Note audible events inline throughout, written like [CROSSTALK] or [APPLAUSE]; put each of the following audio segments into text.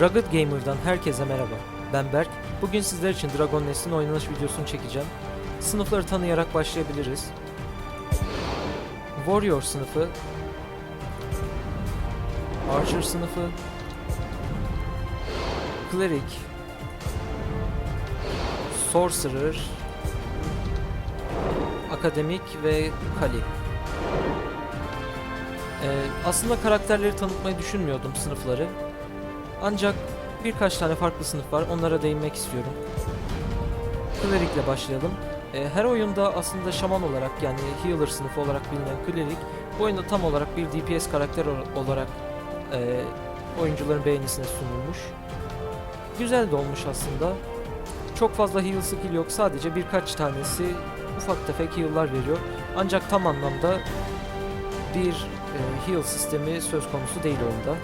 Rugged Gamer'dan herkese merhaba. Ben Berk. Bugün sizler için Dragon Nest'in oynanış videosunu çekeceğim. Sınıfları tanıyarak başlayabiliriz. Warrior sınıfı, Archer sınıfı, Cleric, Sorcerer, Akademik ve Kali. Ee, aslında karakterleri tanıtmayı düşünmüyordum sınıfları. Ancak birkaç tane farklı sınıf var. Onlara değinmek istiyorum. Cleric'le başlayalım. Ee, her oyunda aslında şaman olarak yani healer sınıfı olarak bilinen Cleric bu oyunda tam olarak bir DPS karakter olarak e, oyuncuların beğenisine sunulmuş. Güzel de olmuş aslında. Çok fazla heal skill yok. Sadece birkaç tanesi ufak tefek heal'lar veriyor. Ancak tam anlamda bir e, heal sistemi söz konusu değil oyunda.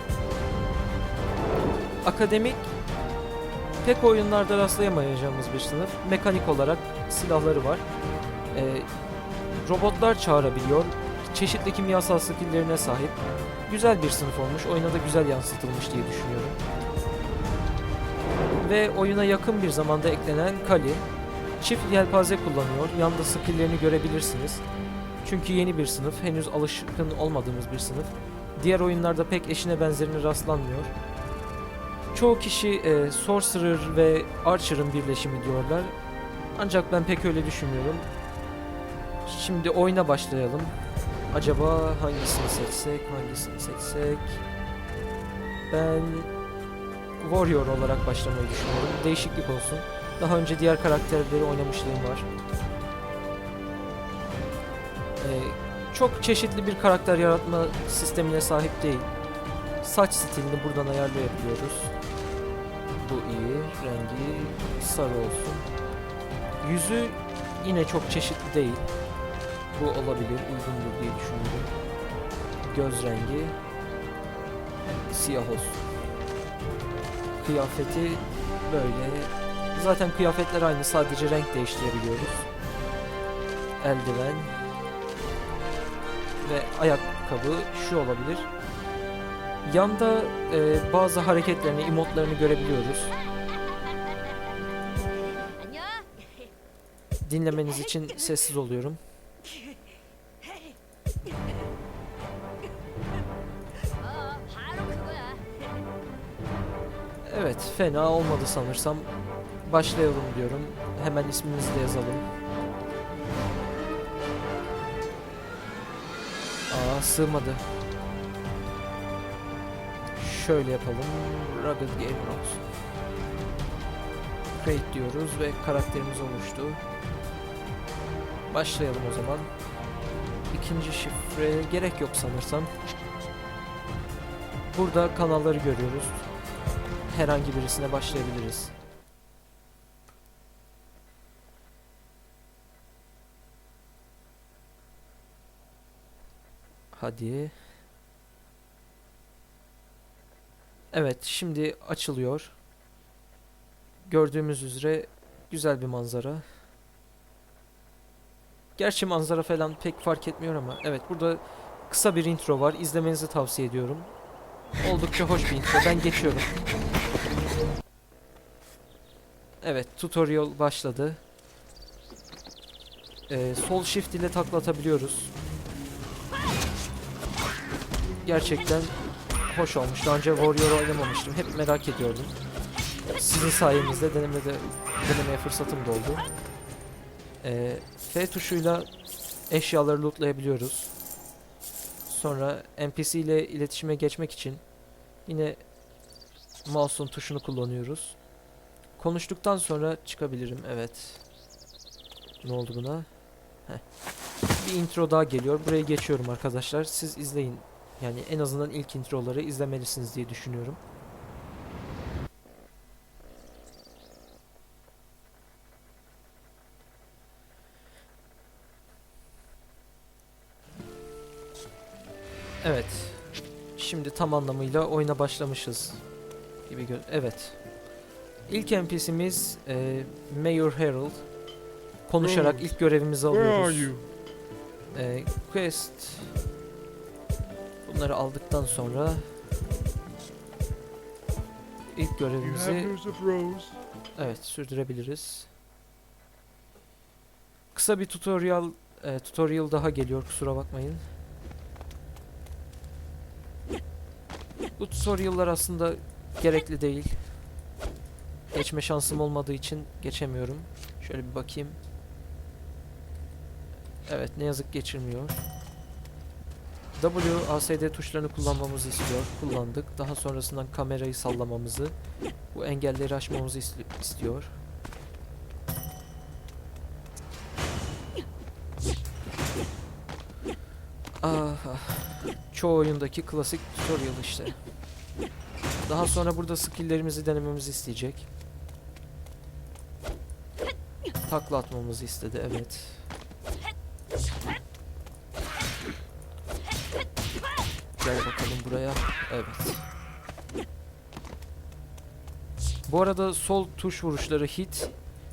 Akademik pek oyunlarda rastlayamayacağımız bir sınıf. Mekanik olarak silahları var. Ee, robotlar çağırabiliyor. Çeşitli kimyasal skilllerine sahip. Güzel bir sınıf olmuş. Oyuna da güzel yansıtılmış diye düşünüyorum. Ve oyuna yakın bir zamanda eklenen Kali. Çift yelpaze kullanıyor. Yanda skilllerini görebilirsiniz. Çünkü yeni bir sınıf. Henüz alışkın olmadığımız bir sınıf. Diğer oyunlarda pek eşine benzerine rastlanmıyor. Çoğu kişi e, Sorcerer ve Archer'ın birleşimi diyorlar. Ancak ben pek öyle düşünmüyorum. Şimdi oyuna başlayalım. Acaba hangisini seçsek, hangisini seçsek? Ben Warrior olarak başlamayı düşünüyorum. Değişiklik olsun. Daha önce diğer karakterleri oynamışlığım var. Ee, çok çeşitli bir karakter yaratma sistemine sahip değil. Saç stilini buradan ayarlayabiliyoruz. Bu iyi. Rengi sarı olsun. Yüzü yine çok çeşitli değil. Bu olabilir, uygundur diye düşünüyorum. Göz rengi siyah olsun. Kıyafeti böyle. Zaten kıyafetler aynı, sadece renk değiştirebiliyoruz. Eldiven ve ayakkabı şu olabilir. Yanda e, bazı hareketlerini, emotlarını görebiliyoruz. Dinlemeniz için sessiz oluyorum. Evet, fena olmadı sanırsam. Başlayalım diyorum. Hemen isminizi de yazalım. Aa, sığmadı. Şöyle yapalım. Rugged Game olsun. Create diyoruz ve karakterimiz oluştu. Başlayalım o zaman. İkinci şifre gerek yok sanırsam. Burada kanalları görüyoruz herhangi birisine başlayabiliriz. Hadi. Evet, şimdi açılıyor. Gördüğümüz üzere güzel bir manzara. Gerçi manzara falan pek fark etmiyor ama evet burada kısa bir intro var. İzlemenizi tavsiye ediyorum. Oldukça hoş bir intro. Ben geçiyorum. Evet, tutorial başladı. Ee, sol shift ile taklatabiliyoruz. Gerçekten hoş olmuş. Daha önce Warrior oynamamıştım. Hep merak ediyordum. Sizin sayenizde denemede denemeye fırsatım da oldu. Ee, F tuşuyla eşyaları lootlayabiliyoruz. Sonra NPC ile iletişime geçmek için yine mouse'un tuşunu kullanıyoruz. Konuştuktan sonra çıkabilirim. Evet. Ne oldu buna? Heh. Bir intro daha geliyor. Buraya geçiyorum arkadaşlar. Siz izleyin. Yani en azından ilk introları izlemelisiniz diye düşünüyorum. Evet. Şimdi tam anlamıyla oyuna başlamışız gibi gö- Evet. İlk NPC'miz e, Mayor Harold. Konuşarak ilk görevimizi alıyoruz. E, quest. Bunları aldıktan sonra ilk görevimizi evet sürdürebiliriz. Kısa bir tutorial e, tutorial daha geliyor kusura bakmayın. Bu tutorial'lar aslında gerekli değil. Geçme şansım olmadığı için geçemiyorum. Şöyle bir bakayım. Evet ne yazık geçirmiyor. W, ASD tuşlarını kullanmamızı istiyor. Kullandık. Daha sonrasından kamerayı sallamamızı, bu engelleri aşmamızı isti- istiyor. Ah, ah. Çoğu oyundaki klasik tutorial işte. Daha sonra burada skill'lerimizi denememizi isteyecek. Takla atmamızı istedi, evet. Gel bakalım buraya. Evet. Bu arada sol tuş vuruşları hit,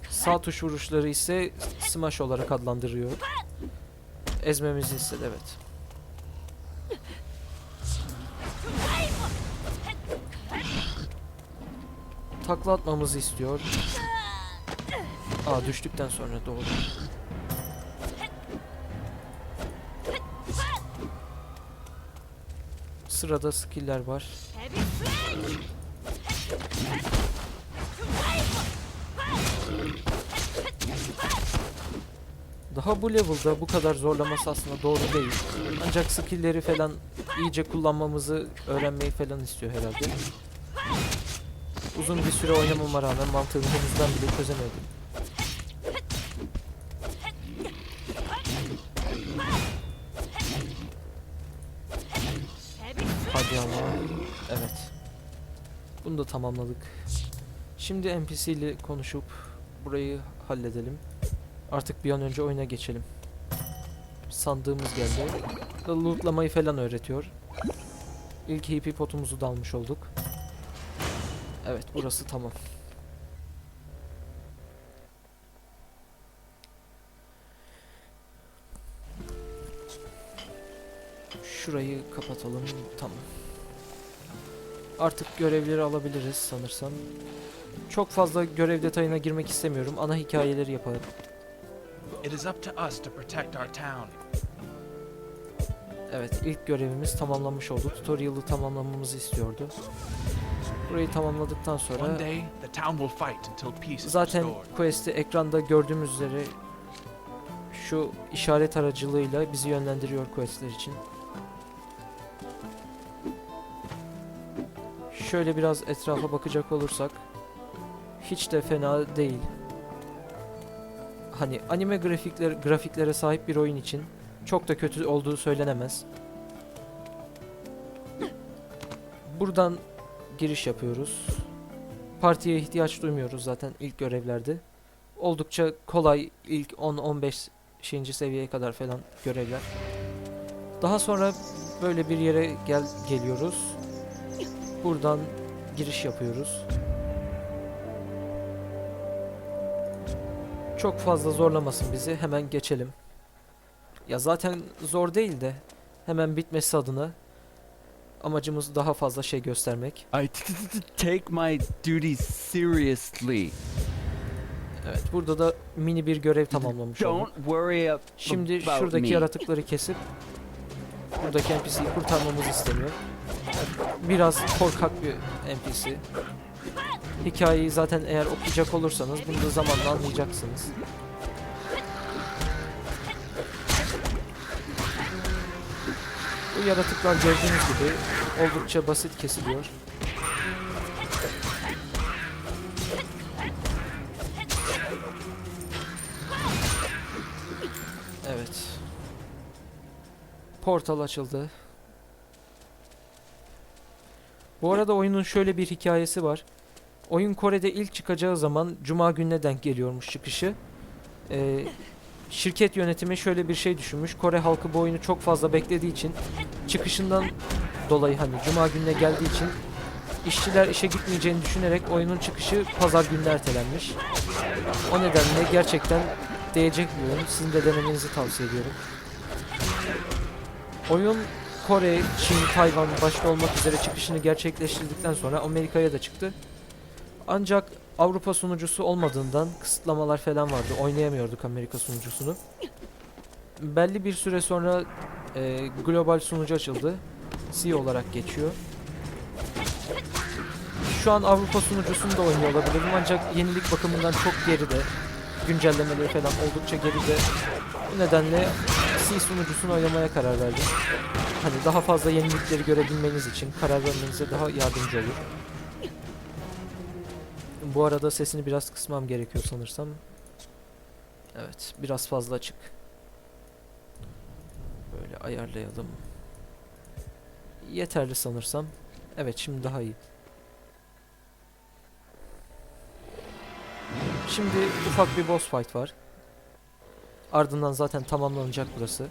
sağ tuş vuruşları ise smash olarak adlandırıyor. Ezmemizi istedi, evet. Takla atmamızı istiyor. Aa düştükten sonra doğru. Sırada skill'ler var. Daha bu level'da bu kadar zorlaması aslında doğru değil. Ancak skill'leri falan iyice kullanmamızı öğrenmeyi falan istiyor herhalde. Uzun bir süre oynamama rağmen mantığını henüzden bile çözemedim. Eyvallah. Evet. Bunu da tamamladık. Şimdi NPC ile konuşup burayı halledelim. Artık bir an önce oyuna geçelim. Sandığımız geldi. Lootlamayı falan öğretiyor. İlk HP potumuzu da almış olduk. Evet burası tamam. Şurayı kapatalım. Tamam. Artık görevleri alabiliriz sanırsam. Çok fazla görev detayına girmek istemiyorum. Ana hikayeleri yapalım. It is up to us to protect our town. Evet ilk görevimiz tamamlanmış oldu. Tutorial'ı tamamlamamızı istiyordu. Burayı tamamladıktan sonra zaten quest'i ekranda gördüğümüz üzere şu işaret aracılığıyla bizi yönlendiriyor quest'ler için. Şöyle biraz etrafa bakacak olursak hiç de fena değil. Hani anime grafikler grafiklere sahip bir oyun için çok da kötü olduğu söylenemez. Buradan giriş yapıyoruz. Partiye ihtiyaç duymuyoruz zaten ilk görevlerde. Oldukça kolay ilk 10-15. seviyeye kadar falan görevler. Daha sonra böyle bir yere gel geliyoruz. Buradan giriş yapıyoruz. Çok fazla zorlamasın bizi. Hemen geçelim. Ya zaten zor değil de hemen bitmesi adına amacımız daha fazla şey göstermek. I take my duties seriously. Evet burada da mini bir görev tamamlamış olduk. Şimdi şuradaki yaratıkları kesip buradaki NPC'yi kurtarmamız isteniyor. Biraz korkak bir NPC. Hikayeyi zaten eğer okuyacak olursanız bunu da zamanla anlayacaksınız. Bu yaratıklar gördüğünüz gibi oldukça basit kesiliyor. Evet. Portal açıldı. Bu arada oyunun şöyle bir hikayesi var. Oyun Kore'de ilk çıkacağı zaman Cuma gününe denk geliyormuş çıkışı. Ee, şirket yönetimi şöyle bir şey düşünmüş. Kore halkı bu oyunu çok fazla beklediği için çıkışından dolayı hani Cuma gününe geldiği için işçiler işe gitmeyeceğini düşünerek oyunun çıkışı pazar gününe ertelenmiş. O nedenle gerçekten değecek bir oyun. Sizin de denemenizi tavsiye ediyorum. Oyun Kore, Çin, Tayvan başta olmak üzere çıkışını gerçekleştirdikten sonra Amerika'ya da çıktı. Ancak Avrupa sunucusu olmadığından kısıtlamalar falan vardı. Oynayamıyorduk Amerika sunucusunu. Belli bir süre sonra e, global sunucu açıldı. C olarak geçiyor. Şu an Avrupa sunucusunu da oynuyor olabilirim ancak yenilik bakımından çok geride. Güncellemeleri falan oldukça geride. Bu nedenle C sunucusunu oynamaya karar verdim. Hani daha fazla yenilikleri görebilmeniz için karar vermenize daha yardımcı olur. Bu arada sesini biraz kısmam gerekiyor sanırsam. Evet, biraz fazla açık. Böyle ayarlayalım. Yeterli sanırsam. Evet, şimdi daha iyi. Şimdi ufak bir boss fight var. Ardından zaten tamamlanacak burası.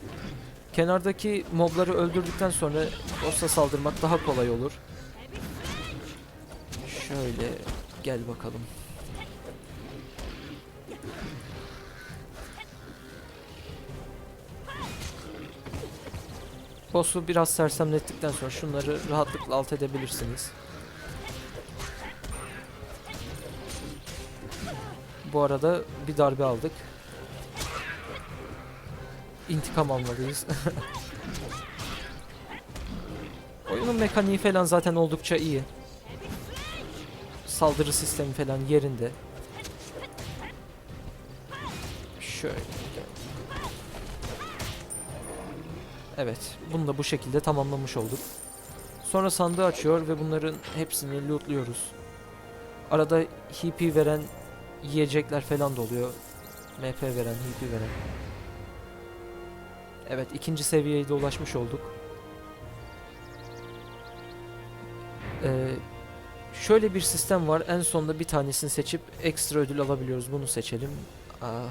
Kenardaki mobları öldürdükten sonra boss'a saldırmak daha kolay olur. Şöyle gel bakalım. Boss'u biraz sersemlettikten sonra şunları rahatlıkla alt edebilirsiniz. Bu arada bir darbe aldık. İntikam almalıyız. [LAUGHS] Oyunun mekaniği falan zaten oldukça iyi. Saldırı sistemi falan yerinde. Şöyle. Evet, bunu da bu şekilde tamamlamış olduk. Sonra sandığı açıyor ve bunların hepsini lootluyoruz. Arada HP veren yiyecekler falan da oluyor. MP veren, HP veren. Evet, ikinci seviyeye de ulaşmış olduk. Ee, şöyle bir sistem var. En sonunda bir tanesini seçip ekstra ödül alabiliyoruz. Bunu seçelim. Aa.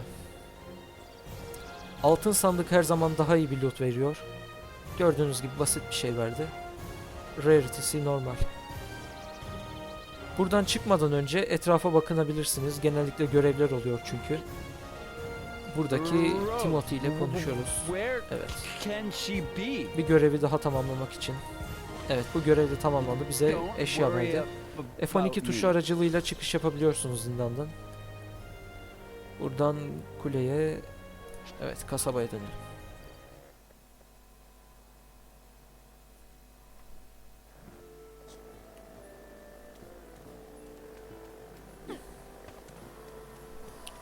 Altın sandık her zaman daha iyi bir loot veriyor. Gördüğünüz gibi basit bir şey verdi. Rarity'si normal. Buradan çıkmadan önce etrafa bakınabilirsiniz. Genellikle görevler oluyor çünkü. Buradaki Timothy ile konuşuyoruz. Evet. Bir görevi daha tamamlamak için. Evet bu görev de tamamlandı. Bize eşya verdi. ab- F12 about tuşu aracılığıyla çıkış yapabiliyorsunuz zindandan. Buradan kuleye evet kasabaya dönelim.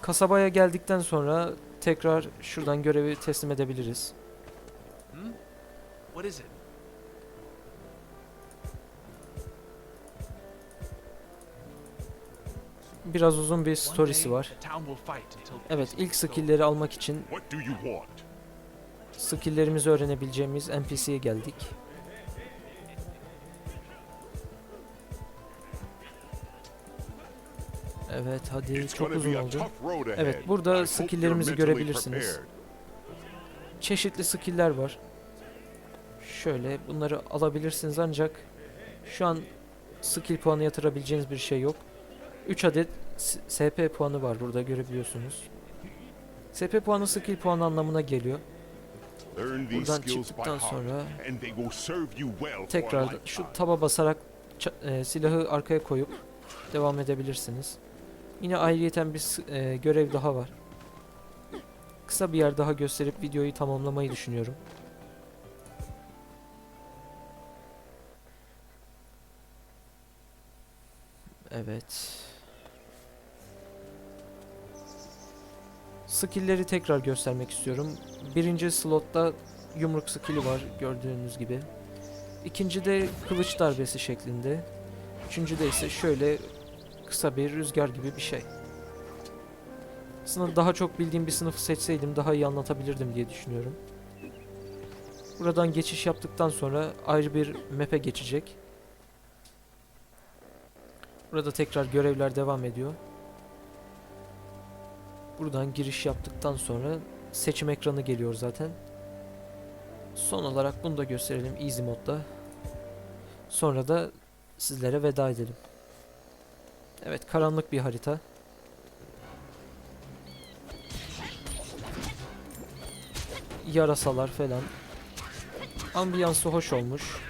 Kasabaya geldikten sonra tekrar şuradan görevi teslim edebiliriz. Hmm? What is it? Biraz uzun bir storiesi var. Evet ilk skill'leri almak için skill'lerimizi öğrenebileceğimiz NPC'ye geldik. Evet hadi çok uzun oldu. Evet, burada skill'lerimizi görebilirsiniz. Çeşitli skill'ler var. Şöyle bunları alabilirsiniz ancak şu an skill puanı yatırabileceğiniz bir şey yok. 3 adet SP puanı var burada görebiliyorsunuz. SP puanı skill puanı anlamına geliyor. Buradan çıktıktan sonra tekrar şu taba basarak e, silahı arkaya koyup devam edebilirsiniz. Yine ayrıyeten bir e, görev daha var. Kısa bir yer daha gösterip videoyu tamamlamayı düşünüyorum. Evet. Skill'leri tekrar göstermek istiyorum. Birinci slotta yumruk skill'i var gördüğünüz gibi. İkincide kılıç darbesi şeklinde. Üçüncüde ise şöyle kısa bir rüzgar gibi bir şey. Aslında daha çok bildiğim bir sınıfı seçseydim daha iyi anlatabilirdim diye düşünüyorum. Buradan geçiş yaptıktan sonra ayrı bir map'e geçecek. Burada tekrar görevler devam ediyor. Buradan giriş yaptıktan sonra seçim ekranı geliyor zaten. Son olarak bunu da gösterelim easy modda. Sonra da sizlere veda edelim. Evet karanlık bir harita. Yarasalar falan. Ambiyansı hoş olmuş.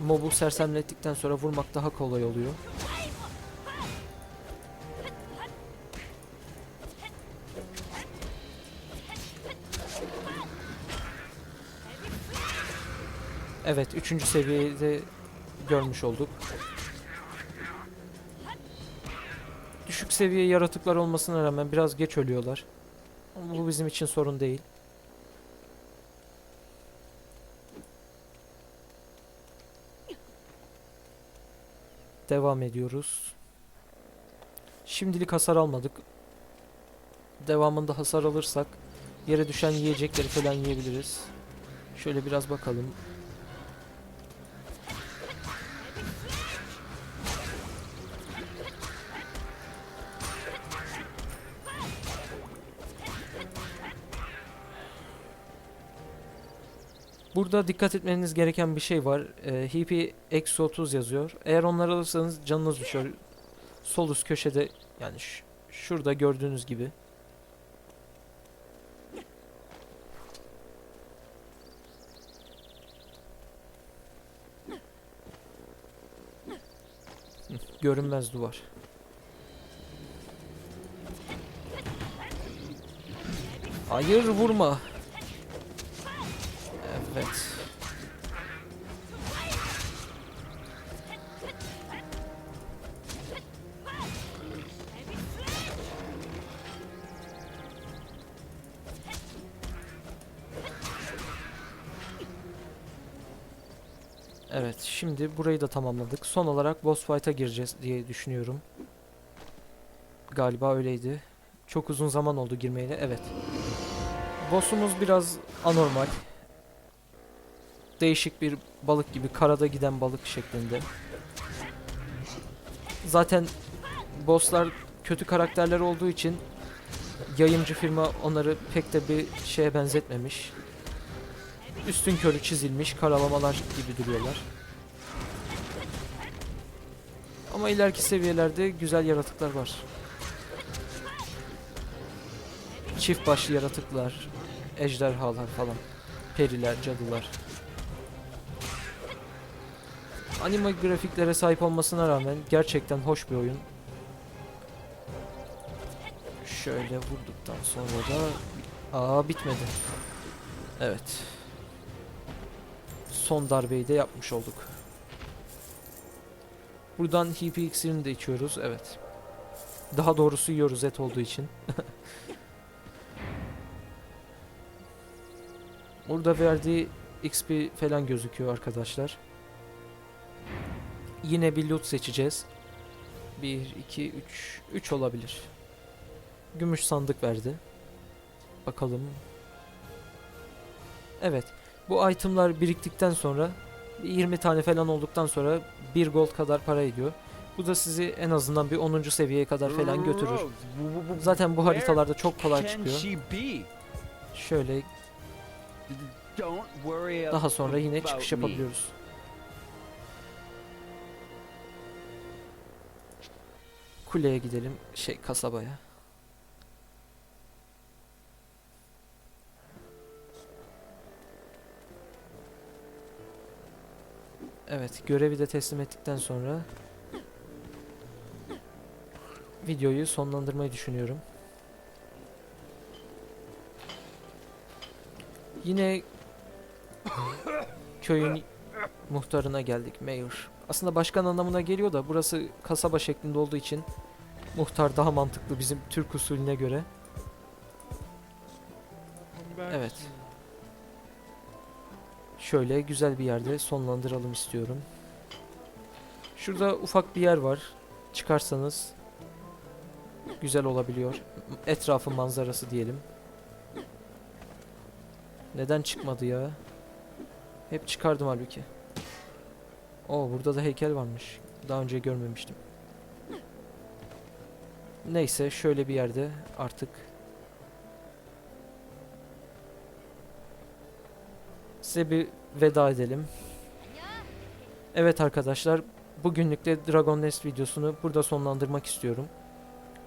mobu sersemlettikten sonra vurmak daha kolay oluyor. Evet, üçüncü seviyede görmüş olduk. Düşük seviye yaratıklar olmasına rağmen biraz geç ölüyorlar. Ama bu bizim için sorun değil. Devam ediyoruz. Şimdilik hasar almadık. Devamında hasar alırsak yere düşen yiyecekleri falan yiyebiliriz. Şöyle biraz bakalım. Burada dikkat etmeniz gereken bir şey var. Ee, HP eksi 30 yazıyor. Eğer onları alırsanız canınız düşüyor. Sol üst köşede yani şurada gördüğünüz gibi. Görünmez duvar. Hayır vurma. Evet. Evet, şimdi burayı da tamamladık. Son olarak boss fight'a gireceğiz diye düşünüyorum. Galiba öyleydi. Çok uzun zaman oldu girmeyeli. Evet. Boss'umuz biraz anormal. Değişik bir balık gibi karada giden balık şeklinde. Zaten bosslar kötü karakterler olduğu için yayıncı firma onları pek de bir şeye benzetmemiş. Üstün körü çizilmiş karalamalar gibi duruyorlar. Ama ileriki seviyelerde güzel yaratıklar var. Çift başlı yaratıklar, ejderhalar falan, periler, cadılar. Anime grafiklere sahip olmasına rağmen gerçekten hoş bir oyun. Şöyle vurduktan sonra da aa bitmedi. Evet. Son darbeyi de yapmış olduk. Buradan HP iksirini de içiyoruz. Evet. Daha doğrusu yiyoruz et olduğu için. [LAUGHS] Burada verdiği XP falan gözüküyor arkadaşlar. Yine bir loot seçeceğiz. 1, 2, 3. 3 olabilir. Gümüş sandık verdi. Bakalım. Evet. Bu itemlar biriktikten sonra bir 20 tane falan olduktan sonra 1 gold kadar para ediyor. Bu da sizi en azından bir 10. seviyeye kadar falan götürür. Zaten bu haritalarda çok kolay çıkıyor. Şöyle daha sonra yine çıkış yapabiliyoruz. Kuleye gidelim, şey kasabaya. Evet, görevi de teslim ettikten sonra videoyu sonlandırmayı düşünüyorum. Yine köyün muhtarına geldik, mayor. Aslında başkan anlamına geliyor da burası kasaba şeklinde olduğu için muhtar daha mantıklı bizim Türk usulüne göre. Evet. Şöyle güzel bir yerde sonlandıralım istiyorum. Şurada ufak bir yer var. Çıkarsanız güzel olabiliyor. Etrafı manzarası diyelim. Neden çıkmadı ya? Hep çıkardım halbuki. Oo burada da heykel varmış. Daha önce görmemiştim. Neyse şöyle bir yerde artık size bir veda edelim. Evet arkadaşlar bugünlük de Dragon Nest videosunu burada sonlandırmak istiyorum.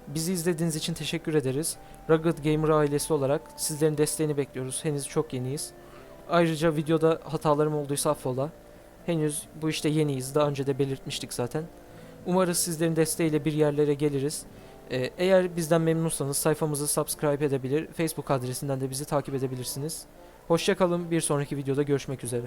Bizi izlediğiniz için teşekkür ederiz. Rugged Gamer ailesi olarak sizlerin desteğini bekliyoruz. Henüz çok yeniyiz. Ayrıca videoda hatalarım olduysa affola. Henüz bu işte yeniyiz. Daha önce de belirtmiştik zaten. Umarız sizlerin desteğiyle bir yerlere geliriz. Ee, eğer bizden memnunsanız sayfamızı subscribe edebilir, Facebook adresinden de bizi takip edebilirsiniz. Hoşçakalın, bir sonraki videoda görüşmek üzere.